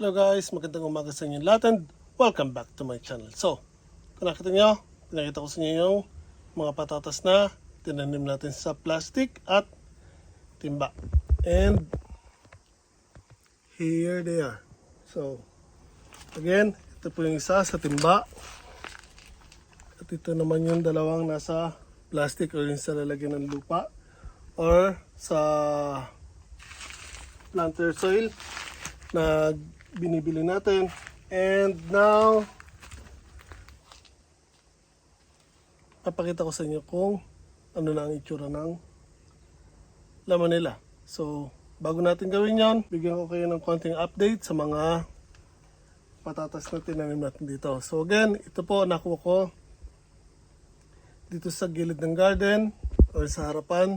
Hello guys, magandang umaga sa inyo lahat and welcome back to my channel. So, kung nakita nyo, pinakita ko sa inyo yung mga patatas na tinanim natin sa plastic at timba. And here they are. So, again, ito po yung isa sa timba. At ito naman yung dalawang nasa plastic or yung sa lalagyan ng lupa or sa planter soil na binibili natin. And now, papakita ko sa inyo kung ano na ang itsura ng laman nila. So, bago natin gawin yon, bigyan ko kayo ng konting update sa mga patatas na tinanim natin dito. So again, ito po nakuha ko dito sa gilid ng garden or sa harapan.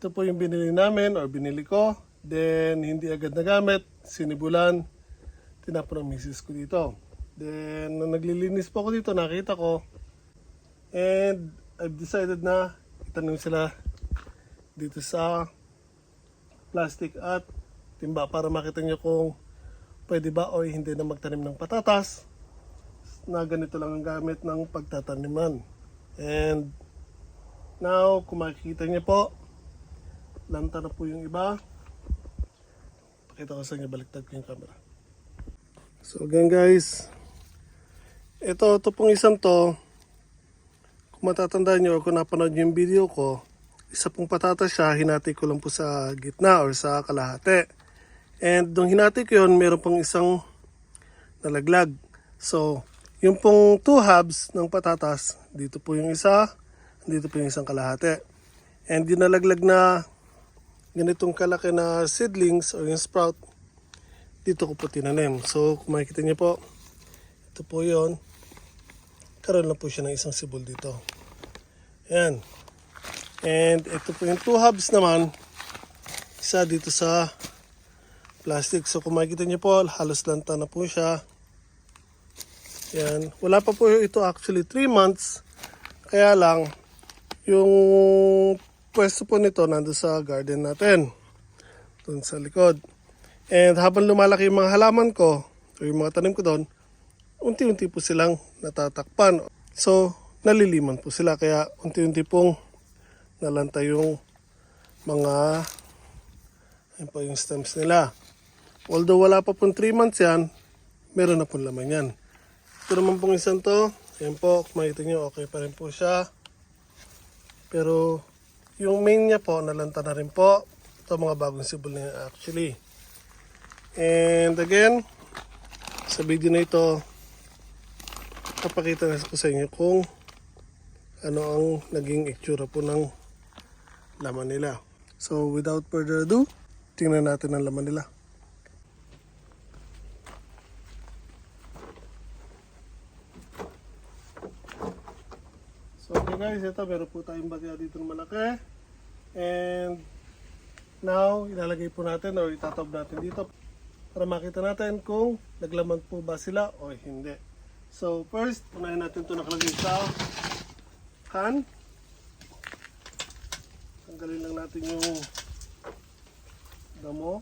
Ito po yung binili namin or binili ko. Then, hindi agad nagamit. Sinibulan. Tinapon ng misis ko dito. Then, nung naglilinis po ako dito, nakita ko. And, I've decided na itanim sila dito sa plastic at timba para makita nyo kung pwede ba o hindi na magtanim ng patatas na ganito lang ang gamit ng pagtataniman. And now, kung makikita niyo po, lanta na po yung iba. Pakita ko sa inyo, baliktad ko yung camera. So again guys, ito, ito pong isang to, kung matatandaan nyo kung napanood yung video ko, isa pong patatas siya, hinati ko lang po sa gitna or sa kalahati. And nung hinati ko yun, meron pong isang nalaglag. So, yung pong two halves ng patatas, dito po yung isa, dito po yung isang kalahati. And yung nalaglag na ganitong kalaki na seedlings or yung sprout, dito ko po tinanim. So, kung makikita niyo po, ito po yon Karoon lang po siya ng isang sibol dito. Ayan. And ito po yung two hubs naman, isa dito sa plastic. So kung makikita niyo po, halos lanta na po siya. Yan. Wala pa po ito actually 3 months. Kaya lang, yung pwesto po nito nando sa garden natin. Doon sa likod. And habang lumalaki yung mga halaman ko, o yung mga tanim ko doon, unti-unti po silang natatakpan. So, naliliman po sila. Kaya unti-unti pong nalanta yung mga ayun po yung stems nila. Although wala pa pong 3 months yan, meron na pong laman yan. Ito naman pong isang to, ayun po, kung nyo, okay pa rin po siya. Pero yung main niya po, nalanta na rin po. Ito mga bagong sibol niya actually. And again, sa video na ito, papakita na ko sa inyo kung ano ang naging itsura po ng laman nila. So without further ado, tingnan natin ang laman nila. So okay guys, ito meron po tayong bagya dito ng malaki. And now, ilalagay po natin or itatob natin dito para makita natin kung naglaman po ba sila o hindi. So first, unahin natin ito nakalagay sa can. Tanggalin lang natin yung damo.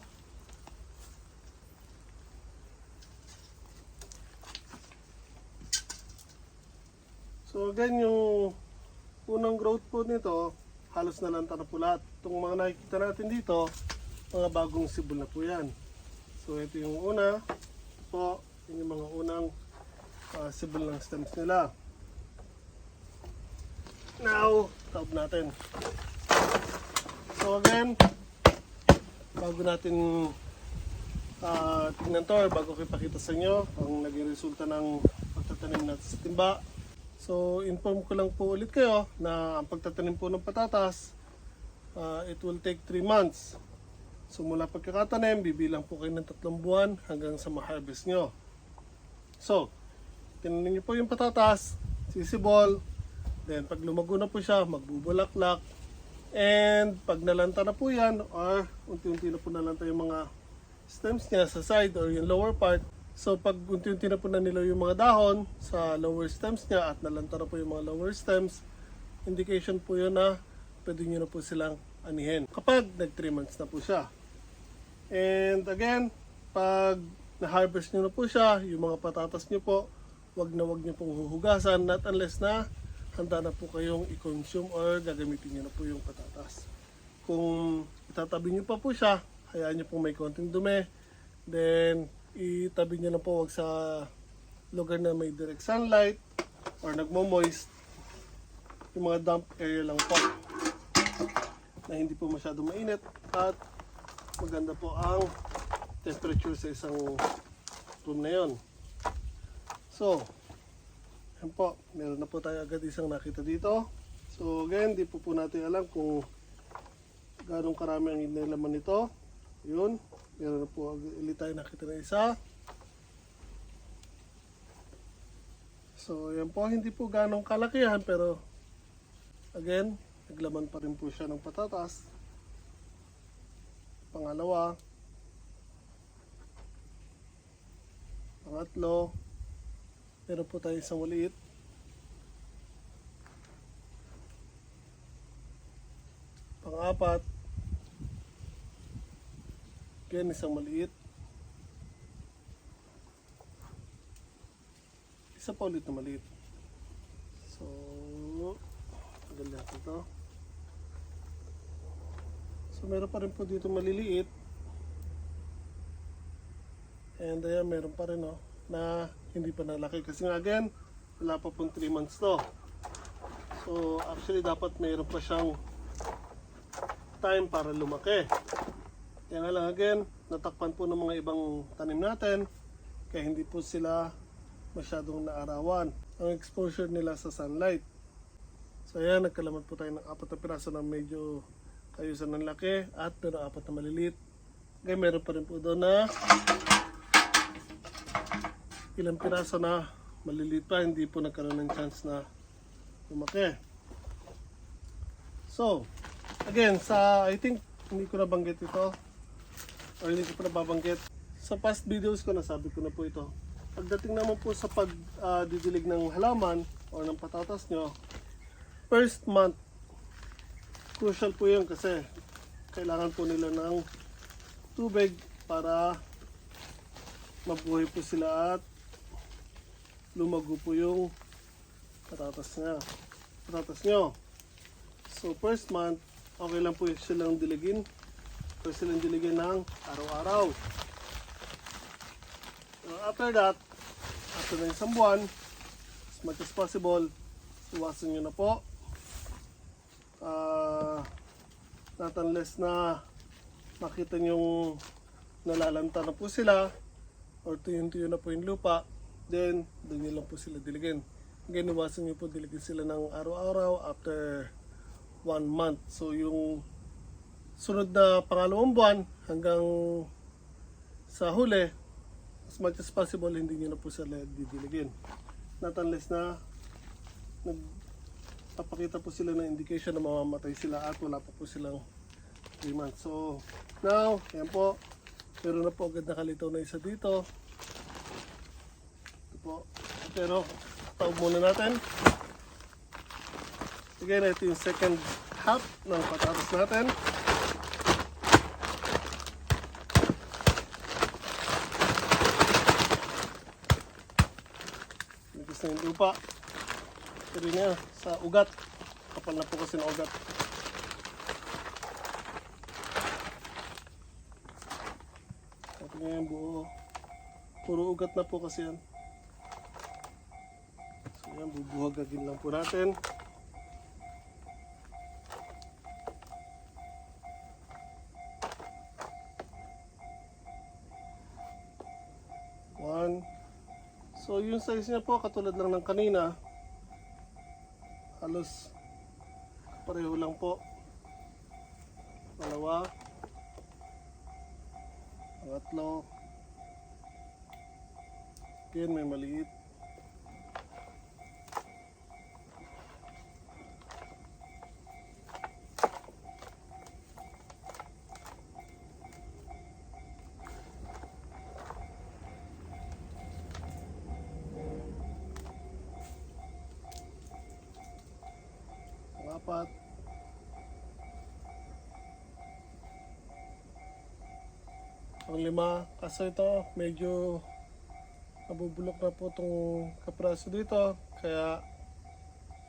So again, yung unang growth po nito, halos nalanta na po lahat. Itong mga nakikita natin dito, mga bagong sibol na po yan. So ito yung una, po, yun yung mga unang uh, sibol ng stems nila. Now, taob natin. So again, bago natin uh, tingnan to, or bago ko ipakita sa inyo ang naging resulta ng pagtatanim natin sa timba. So, inform ko lang po ulit kayo na ang pagtatanim po ng patatas, uh, it will take 3 months. So, mula pagkakatanim, bibilang po kayo ng tatlong buwan hanggang sa ma-harvest nyo. So, tinanim niyo po yung patatas, sisibol, then pag lumago na po siya, magbubulaklak, and pag nalanta na po yan, or unti-unti na po nalanta yung mga stems niya sa side or yung lower part, So pag unti-unti na po na nilaw yung mga dahon sa lower stems niya at nalanta na po yung mga lower stems, indication po yun na pwede nyo na po silang anihin. Kapag nag 3 months na po siya. And again, pag na-harvest nyo na po siya, yung mga patatas nyo po, wag na wag nyo pong huhugasan, not unless na handa na po kayong i-consume or gagamitin nyo na po yung patatas. Kung itatabi nyo pa po siya, hayaan nyo pong may konting dumi, then itabi nyo na po wag sa lugar na may direct sunlight or nagmo-moist, yung mga damp area lang po na hindi po masyado mainit at maganda po ang temperature sa isang room na yon. So, yan po, meron na po tayo agad isang nakita dito. So again, di po po natin alam kung ganong karami ang inalaman nito. Yun, meron na po ulit tayo nakita na isa. So yan po, hindi po ganong kalakihan pero again, naglaman pa rin po siya ng patatas. Pangalawa, pangatlo, meron po tayo isang maliit. Pang-apat, again isang maliit. Isa pa ulit na maliit. So, tagal natin ito. So, meron pa rin po dito maliliit. And ayan, meron pa rin, no, na hindi pa nalaki. Kasi nga, again, wala pa pong 3 months to. So, actually, dapat meron pa siyang time para lumaki. Kaya nga lang, again, natakpan po ng mga ibang tanim natin. Kaya hindi po sila masyadong naarawan ang exposure nila sa sunlight. So ayan, nagkalaman po tayo ng apat na piraso na medyo kayusan ng laki at pero apat na maliliit. Kaya meron pa rin po doon na ilang piraso na maliliit pa, hindi po nagkaroon ng chance na lumaki. So, again, sa, I think, hindi ko nabanggit ito, or hindi ko pa nababanggit. Sa past videos ko, nasabi ko na po ito. Pagdating naman po sa pagdidilig ng halaman o ng patatas nyo, first month, crucial po yun kasi kailangan po nila ng tubig para mabuhay po sila at lumago po yung patatas niya. Patatas nyo. So first month, okay lang po silang diligin. Pwede silang diligin ng araw-araw. So after that, after na isang buwan, as much as possible, iwasan nyo na po. Ah, not unless na makita nyo nalalanta na po sila or tuyo-tuyo na po yung lupa, then doon nyo lang po sila diligin. Again, iwasan nyo po diligin sila ng araw-araw after one month. So yung sunod na pangalawang buwan hanggang sa huli, as much as possible, hindi nyo na po sila didiligin. Not unless na nagpapakita po sila ng indication na mamamatay sila at wala pa po silang 3 months. So, now, yan po. Meron na po agad nakalitaw na isa dito. Ito po. Pero, taob muna natin. Again, ito yung second half ng patatas natin. Na yung lupa. Pero niya, sa ugat. Kapal na po kasi ng ugat. Ito nga buo. Puro ugat na po kasi yan. So yan, bubuhagagin lang po natin. Yung size niya po, katulad lang ng kanina. Halos pareho lang po. Dalawa. Pangatlo. Again, may maliit. Panglima. lima. Kaso ito, medyo nabubulok na po itong kapraso dito. Kaya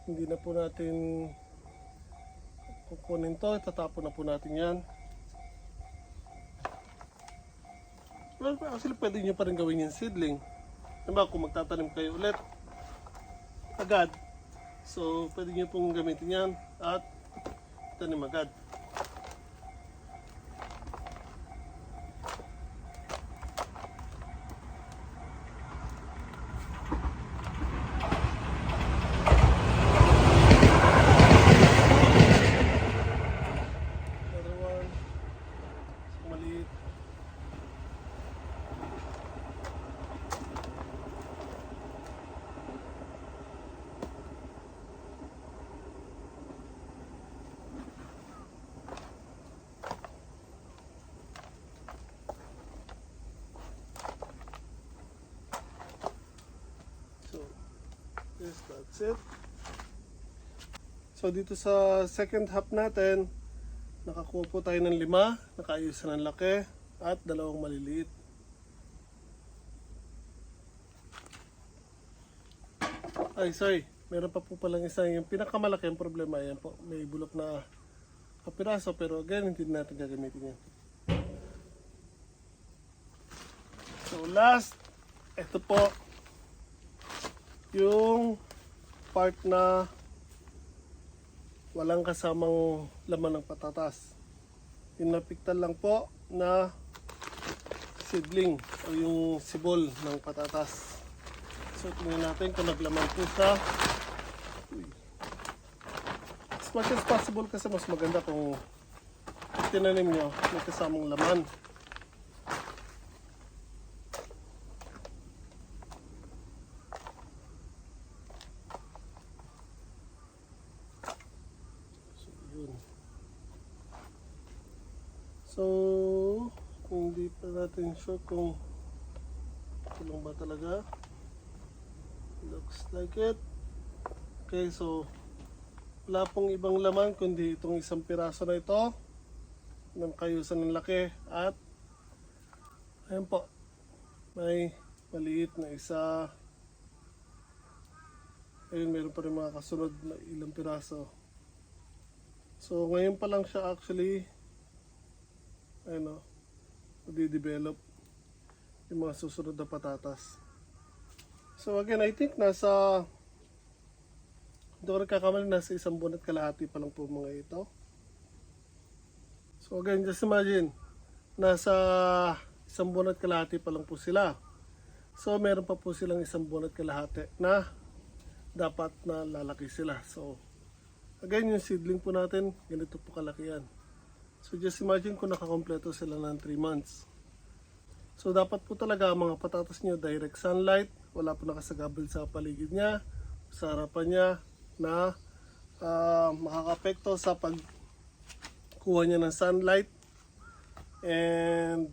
hindi na po natin kukunin to. Itatapon na po natin yan. Well, actually, pwede nyo pa rin gawin yung seedling. Diba, kung magtatanim kayo ulit, agad. So, pwede nyo pong gamitin yan at tanim agad. Another one. Isang maliit. So, yes, that's it. So, dito sa second half natin, nakakuha po tayo ng lima, nakaayusan ng laki, at dalawang maliliit. Ay, sorry. Meron pa po palang isa. Yung pinakamalaki ang problema, yan po. May bulok na kapiraso, pero again, hindi natin gagamitin yan. So, last, ito po, yung part na walang kasamang laman ng patatas. Yung napiktal lang po na seedling o yung sibol ng patatas. So tingnan natin kung naglaman po siya. As much as possible kasi mas maganda kung tinanim nyo may kasamang laman. So, yun. So, kung hindi pa natin sure kung tulong ba talaga. Looks like it. Okay, so wala pong ibang laman kundi itong isang piraso na ito ng kayusan ng laki at ayun po may maliit na isa ayun meron pa rin mga kasunod na ilang piraso So ngayon pa lang siya actually ano, develop yung mga susunod na patatas. So again, I think nasa hindi ko nagkakamali, nasa isang buwan at kalahati pa lang po mga ito. So again, just imagine, nasa isang buwan at kalahati pa lang po sila. So meron pa po silang isang buwan at kalahati na dapat na lalaki sila. So Again, yung seedling po natin, ganito po kalaki yan. So just imagine kung nakakompleto sila ng 3 months. So dapat po talaga ang mga patatas nyo direct sunlight, wala po nakasagabal sa paligid niya, sa harapan niya na ah, makakapekto sa pagkuha niya ng sunlight. And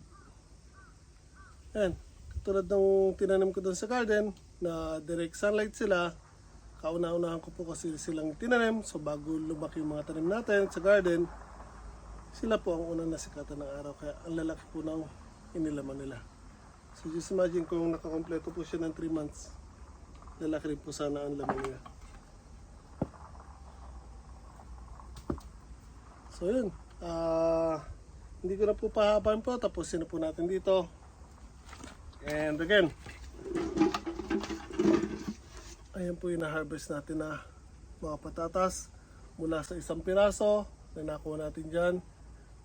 yan, katulad ng tinanim ko doon sa garden na direct sunlight sila, kauna-unahan ko po kasi silang tinanim so bago lumaki yung mga tanim natin sa garden sila po ang unang nasikatan ng araw kaya ang lalaki po ng inilaman nila. So just imagine kung nakakompleto po siya ng 3 months lalaki rin po sana ang laman niya. So yun. Ah hindi ko na po pahabain po. Tapusin na po natin dito. And again. Ayan po yung na-harvest natin na mga patatas mula sa isang piraso na nakuha natin dyan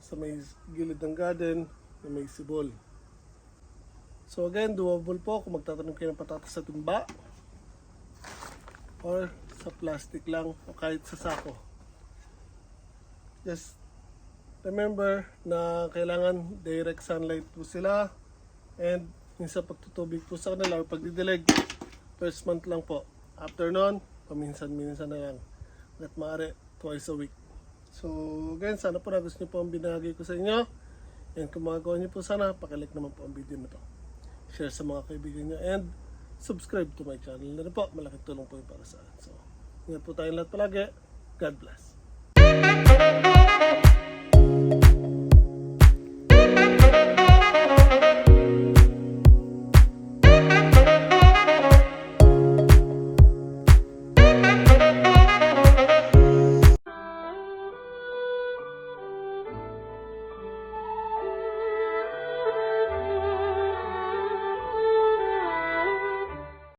sa may gilid ng garden na may sibol. So again, doable po kung magtatanim kayo ng patatas sa timba or sa plastic lang o kahit sa sako. Just remember na kailangan direct sunlight po sila and minsan pagtutubig po sa kanila or pagdidilig first month lang po. After nun, paminsan-minsan na lang. At maaari, twice a week. So, again, sana po na gusto niyo po ang binahagi ko sa inyo. And kung magagawa niyo po sana, pakilike naman po ang video na to. Share sa mga kaibigan niyo and subscribe to my channel na po. Malaking tulong po yung para sa akin. So, ingat po tayong lahat palagi. God bless.